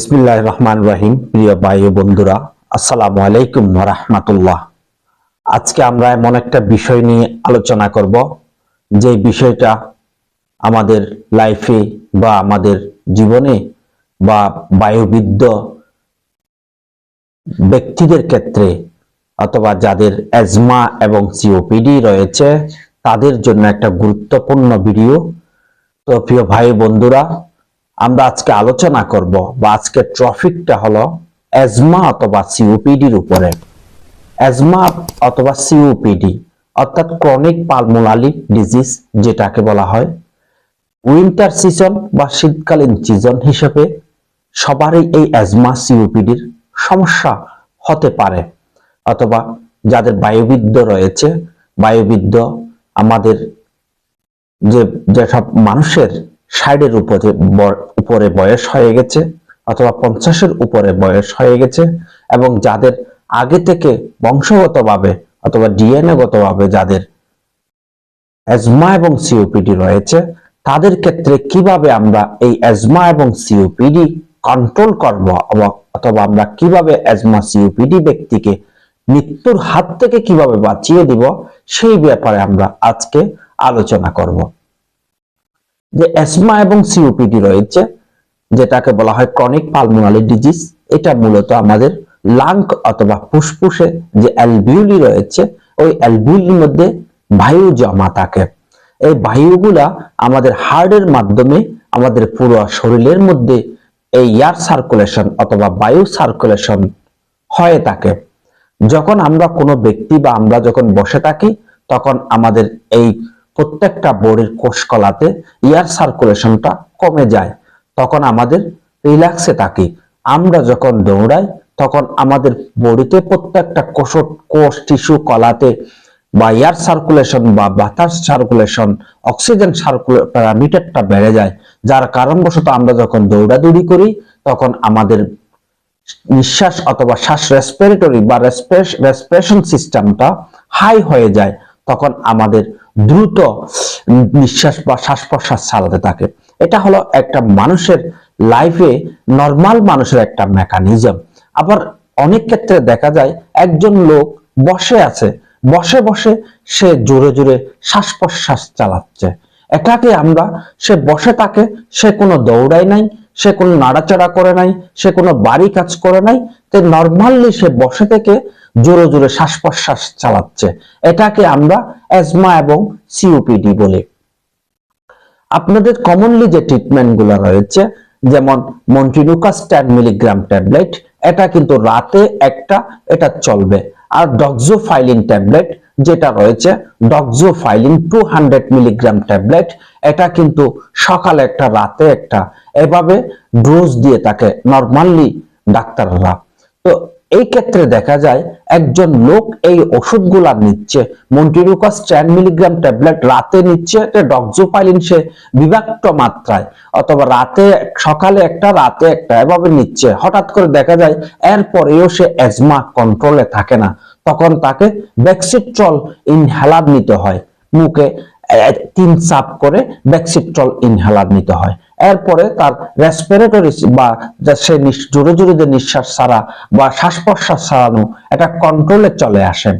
বিসমিল্লাহ রহমান রহিম প্রিয় ভাই বন্ধুরা, আসসালামু আলাইকুম রহমাতুল্লাহ। আজকে আমরা এমন একটা বিষয় নিয়ে আলোচনা করব, যে বিষয়টা আমাদের লাইফে বা আমাদের জীবনে বা বায়ুবিদ্য ব্যক্তিদের ক্ষেত্রে অথবা যাদের অ্যাজমা এবং সিওপিডি রয়েছে, তাদের জন্য একটা গুরুত্বপূর্ণ ভিডিও তো প্রিয় ভাই বন্ধুরা আমরা আজকে আলোচনা করব বা আজকে ট্রফিকটা হলো অ্যাজমা অথবা সিওপিডির উপরে। অ্যাজমা অথবা সিওপিডি অর্থাৎ ক্রনিক পালমোনালি ডিজিজ যেটাকে বলা হয় উইন্টার সিজন বা শীতকালীন সিজন হিসেবে সবারই এই অ্যাজমা সিওপিডির সমস্যা হতে পারে। অথবা যাদের বায়ুবিদ্য রয়েছে বায়ুবিদ্য আমাদের যে, যেসব মানুষের ষাটের উপরে উপরে বয়স হয়ে গেছে অথবা পঞ্চাশের উপরে বয়স হয়ে গেছে এবং যাদের আগে থেকে বংশগতভাবে অথবা ডিএনএ গতভাবে যাদের অ্যাজমা এবং সিওপিডি রয়েছে, তাদের ক্ষেত্রে কীভাবে আমরা এই অ্যাজমা এবং সিওপিডি কন্ট্রোল করব অথবা আমরা কীভাবে অ্যাজমা সিওপিডি ব্যক্তিকে মৃত্যুর হাত থেকে কীভাবে বাঁচিয়ে দিব, সেই ব্যাপারে আমরা আজকে আলোচনা করব। যে অ্যাজমা এবং সিওপিডি রয়েছে, যেটাকে বলা হয় ক্রনিক পালমোনারি ডিজিজ এটা মূলত আমাদের লাং অথবা ফুসফুসে যে অ্যালভিউলি রয়েছে, ওই অ্যালভিউলির মধ্যে বায়ু জমা থাকে। এই বায়ুগুলা আমাদের হার্টের মাধ্যমে আমাদের পুরো শরীরের মধ্যে এই এয়ার সার্কুলেশন অথবা বায়ু সার্কুলেশন হয়ে থাকে। যখন আমরা কোনো ব্যক্তি বা আমরা যখন বসে থাকি, তখন আমাদের এই প্রত্যেকটা বডির কোষকলাতে এয়ার সার্কুলেশনটা কমে যায়। তখন আমাদের রিল্যাক্সে থাকি। আমরা যখন দৌড়াই, তখন আমাদের বডিতে প্রত্যেকটা কোষ কোষ টিস্যু কলাতে বা এয়ার সার্কুলেশন বা বাতাস সার্কুলেশন অক্সিজেন সার্কুলে প্যারামিটারটা বেড়ে যায়। যার কারণবশত আমরা যখন দৌড়াদৌড়ি করি, তখন আমাদের নিঃশ্বাস অথবা শ্বাস রেসপিরেটরি বা রেসপিরেশন সিস্টেমটা হাই হয়ে যায়। তখন আমাদের দ্রুত নিঃশ্বাস বা শ্বাস প্রশ্বাস চালাতে থাকে। এটা হলো একটা মানুষের লাইফে নর্মাল মানুষের একটা মেকানিজম আবার অনেক ক্ষেত্রে দেখা যায় একজন লোক বসে আছে, বসে বসে সে জোরে জোরে শ্বাস প্রশ্বাস চালাচ্ছে। এটাকে আমরা, সে বসে থাকে, সে কোনো দৌড়ায় নাই সে কোনো নাড়াচাড়া করে নাই, সে কোনো বাড়ি কাজ করে নাই, তো নর্মালি সে বসে থেকে জোরে জোরে শ্বাস প্রশ্বাস চালাচ্ছে। এটাকে আমরা অ্যাজমা এবং সিওপিডি বলি। আপনাদের কমনলি যে ট্রিটমেন্টগুলো রয়েছে, যেমন মন্টিনুকাস টেন মিলিগ্রাম ট্যাবলেট এটা কিন্তু রাতে একটা, এটা চলবে। আর ডক্সোফাইলিন ট্যাবলেট যেটা রয়েছে doxofylline two hundred milligram tablet এটা কিন্তু সকালে একটা, রাতে একটা। এভাবে ডোজ দিয়ে থাকে নর্মালি ডাক্তাররা। তো এই ক্ষেত্রে দেখা যায় একজন লোক এই ওষুধগুলা নিচ্ছে, মন্টিরুকাস টেন মিলিগ্রাম ট্যাবলেট রাতে নিচ্ছে ডক্সোপাইলিন সে বিভক্ত মাত্রায়, অথবা রাতে সকালে একটা, রাতে একটা, এভাবে নিচ্ছে। হঠাৎ করে দেখা যায় এরপরেও সে অ্যাজমা কন্ট্রোলে থাকে না। তখন তাকে ব্যাক্সিট্রল ইনহেলার নিতে হয়। মুখে তিন চাপ করে ব্যাক্সিট্রল ইনহেলার নিতে হয়। এরপরে তার রেসপিরেটরি বা সে জোরে জোরে যে নিঃশ্বাস ছাড়া বা শ্বাস প্রশ্বাস ছাড়ানো এটা কন্ট্রোলে চলে আসে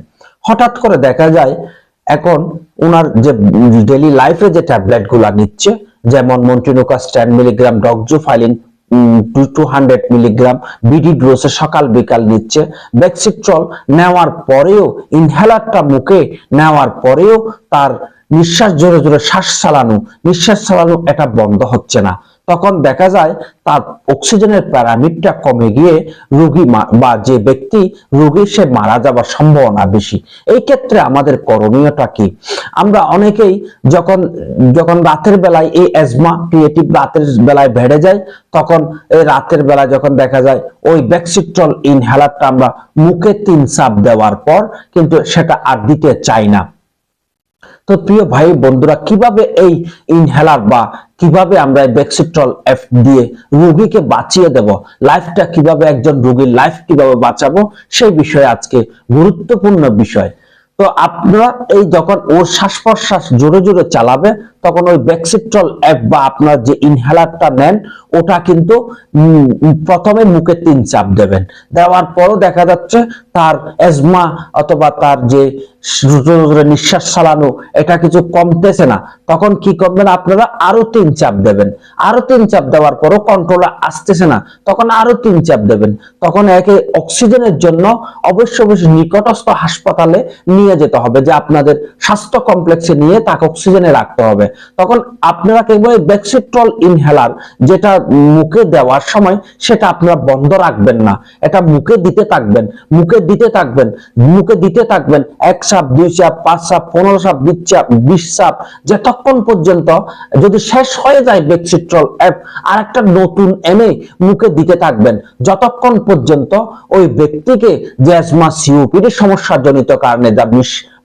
হঠাৎ করে দেখা যায়, এখন ওনার যে ডেলি লাইফে যে ট্যাবলেটগুলা নিচ্ছে, যেমন montelukast ten milligram doxofylline two hundred milligram BD ডোজে সকাল বিকাল নিচ্ছে। বেক্সিট্রল নেওয়ার পরেও ইনহেলারটা মুখে নেওয়ার পরেও তার নিঃশ্বাস জোরে জোরে শ্বাস চালানো, নিঃশ্বাস চালানো এটা বন্ধ হচ্ছে না। তখন দেখা যায় তার অক্সিজেনের প্যারামিটার কমে গিয়ে রোগী বা যে ব্যক্তি রোগী, সে মারা যাবার সম্ভাবনা বেশি। এই ক্ষেত্রে আমাদের করণীয়টা কি? আমরা অনেকেই যখন যখন রাতের বেলায় এই অ্যাজমা ক্রিয়েটিভ রাতের বেলায় বেড়ে যায়, তখন এই রাতের বেলায় যখন দেখা যায় ওই ব্যাক্সিট্রল ইনহেলারটা আমরা মুখে তিন চাপ দেওয়ার পর কিন্তু সেটা আর দিতে চাই না। তো প্রিয় ভাই, বন্ধুরা, কীভাবে এই ইনহেলার বা কীভাবে আমরা বেক্সিট্রল এফ দিয়ে রোগীকে বাঁচিয়ে দেব লাইফটা কীভাবে একজন রোগীর লাইফ কীভাবে বাঁচাবো, সেই বিষয়ে আজকে গুরুত্বপূর্ণ বিষয়। তো আপনারা এই যখন ওর শ্বাস প্রশ্বাস জোরে জোরে চালাবে তখন ওই ব্যাকসিট্রল অ্যাপ বা আপনার যে ইনহেলারটা নেন, ওটা কিন্তু প্রথমে মুখে তিন চাপ দেবেন। দেওয়ার পরও দেখা যাচ্ছে তার এজমা অথবা তার যে নিঃশ্বাস চালানো এটা কিছু কমতেছে না। তখন কি করবেন আপনারা? আরও তিন চাপ দেবেন। আরও তিন চাপ দেওয়ার পরও কন্ট্রোল আসতেছে না। তখন আরও তিন চাপ দেবেন। তখন একে অক্সিজেনের জন্য অবশ্য অবশ্যই নিকটস্থ হাসপাতালে নিয়ে যেতে হবে, যে আপনাদের স্বাস্থ্য কমপ্লেক্সে নিয়ে তাকে অক্সিজেনে রাখতে হবে। তখন আপনারা কেবল ব্যাক্সিট্রল ইনহেলার যেটা মুখে দেওয়ার সময় সেটা আপনারা বন্ধ রাখবেন না। এটা মুখে দিতে থাকবেন, মুখে দিতে থাকবেন, মুখে দিতে থাকবেন। এক সাপ, দুই সাপ, পাঁচ সাপ, পনেরো সাপ, বিশ চাপ বিশ সাপ, যতক্ষণ পর্যন্ত যদি শেষ হয়ে যায় বেক্সিট্রল অ্যাপ আর একটা নতুন এনে মুখে দিতে থাকবেন। যতক্ষণ পর্যন্ত ওই ব্যক্তিকে যে অ্যাজমা, সিওপিডি সমস্যা জনিত কারণে যা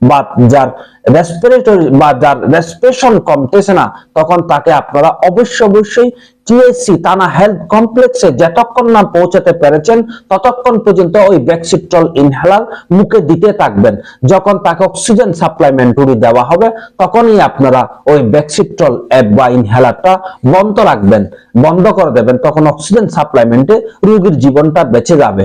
বা যার রেসপিরেটরি বা যার রেসপিরেশন কমতেছে না তখন তাকে আপনারা অবশ্যই অবশ্যই টিএসসি টানা হেলথ কমপ্লেক্সে যতক্ষণ না পৌঁছাতে পেরেছেন, ততক্ষণ পর্যন্ত ওই ব্যাকসিট্রল ইনহেলার মুখে দিতে থাকবেন। যখন তাকে অক্সিজেন সাপ্লাইমেন্টরি দেওয়া হবে, তখনই আপনারা ওই ব্যাকসিট্রল অ্যাপ বা ইনহেলারটা বন্ধ রাখবেন। বন্ধ করে দেবেন, তখন অক্সিজেন সাপ্লাইমেন্টে রোগীর জীবনটা বেঁচে যাবে।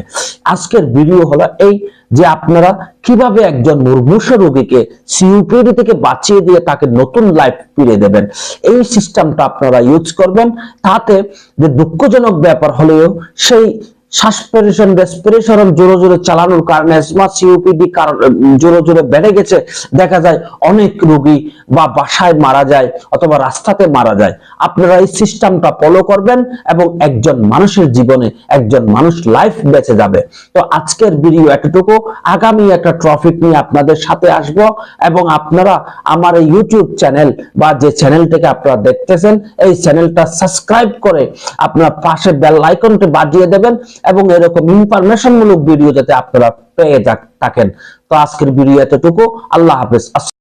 আজকের ভিডিও হলো এই যে আপনারা কীভাবে একজন মুর্মুষ রোগীকে সিউপিডি থেকে বাঁচিয়ে দিয়ে তাকে নতুন লাইফ ফিরে দেবেন। এই সিস্টেমটা আপনারা ইউজ করবেন তাতে যে দুঃখজনক ব্যাপার হলেও সেই শ্বাসপ্রেশন রেসপিরেশন জোরে জোরে চালানোর কারণে সিওপিডি কারণ জোরে জোরে বেড়ে গেছে। দেখা যায় অনেক রোগী বা বাসায় মারা যায় অথবা রাস্তাতে মারা যায়। আপনারা এই সিস্টেমটা ফলো করবেন এবং একজন মানুষের জীবনে একজন মানুষ লাইফ বেঁচে যাবে। তো আজকের ভিডিও এতটুকু। আগামী একটা ট্রফিক নিয়ে আপনাদের সাথে আসব এবং আপনারা আমার এই ইউটিউব চ্যানেল বা যে চ্যানেল থেকে আপনারা দেখতেছেন, এই চ্যানেলটা সাবস্ক্রাইব করে আপনারা পাশে বেল আইকনটি বাজিয়ে দেবেন এবং এরকম ইনফরমেশন মূলক ভিডিও যাতে আপনারা পেয়ে থাকেন। তো আজকের ভিডিও এতটুকু। আল্লাহ হাফেজ।